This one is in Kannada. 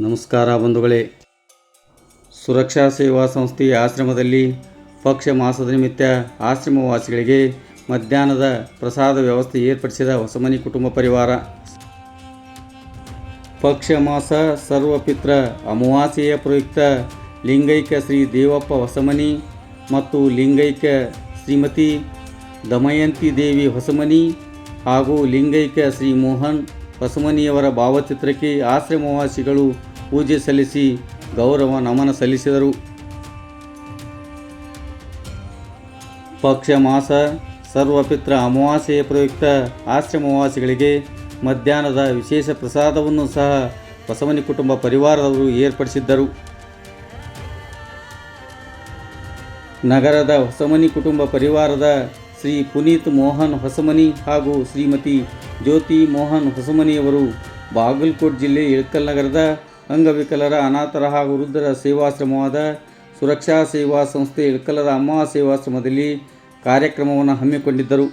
ನಮಸ್ಕಾರ ಬಂಧುಗಳೇ. ಸುರಕ್ಷಾ ಸೇವಾ ಸಂಸ್ಥೆಯ ಆಶ್ರಮದಲ್ಲಿ ಪಕ್ಷ ಮಾಸದ ನಿಮಿತ್ತ ಆಶ್ರಮವಾಸಿಗಳಿಗೆ ಮಧ್ಯಾಹ್ನದ ಪ್ರಸಾದ ವ್ಯವಸ್ಥೆ ಏರ್ಪಡಿಸಿದ ಹೊಸಮನಿ ಕುಟುಂಬ ಪರಿವಾರ. ಪಕ್ಷ ಮಾಸ ಸರ್ವಪಿತ್ರ ಅಮಾವಾಸ್ಯೆಯ ಪ್ರಯುಕ್ತ ಲಿಂಗೈಕ್ಯ ಶ್ರೀ ದೇವಪ್ಪ ಹೊಸಮನಿ ಮತ್ತು ಲಿಂಗೈಕ್ಯ ಶ್ರೀಮತಿ ದಮಯಂತಿ ದೇವಿ ಹೊಸಮನಿ ಹಾಗೂ ಲಿಂಗೈಕ ಶ್ರೀ ಮೋಹನ್ ಹೊಸಮನಿಯವರ ಭಾವಚಿತ್ರಕ್ಕೆ ಆಶ್ರಮವಾಸಿಗಳು ಪೂಜೆ ಸಲ್ಲಿಸಿ ಗೌರವ ನಮನ ಸಲ್ಲಿಸಿದರು. ಪಕ್ಷ ಮಾಸ ಸರ್ವಪಿತ್ರ ಅಮಾವಾಸ್ಯೆಯ ಪ್ರಯುಕ್ತ ಆಶ್ರಮವಾಸಿಗಳಿಗೆ ಮಧ್ಯಾಹ್ನದ ವಿಶೇಷ ಪ್ರಸಾದವನ್ನು ಸಹ ಬಸವನಿ ಕುಟುಂಬ ಪರಿವಾರದವರು ಏರ್ಪಡಿಸಿದ್ದರು. ನಗರದ ಹೊಸಮನಿ ಕುಟುಂಬ ಪರಿವಾರದ ಶ್ರೀ ಪುನೀತ್ ಮೋಹನ್ ಹೊಸಮನಿ ಹಾಗೂ ಶ್ರೀಮತಿ ಜ್ಯೋತಿ ಮೋಹನ್ ಹೊಸಮನಿಯವರು ಬಾಗಲಕೋಟ್ ಜಿಲ್ಲೆ ಇಳಕಲ್ ನಗರದ ಅಂಗವಿಕಲರ ಅನಾಥರ ಹಾಗೂ ವೃದ್ಧರ ಸೇವಾಶ್ರಮವಾದ ಸುರಕ್ಷಾ ಸೇವಾ ಸಂಸ್ಥೆ ಇಳಕಲದ ಅಮ್ಮ ಸೇವಾಶ್ರಮದಲ್ಲಿ ಕಾರ್ಯಕ್ರಮವನ್ನು ಹಮ್ಮಿಕೊಂಡಿದ್ದರು.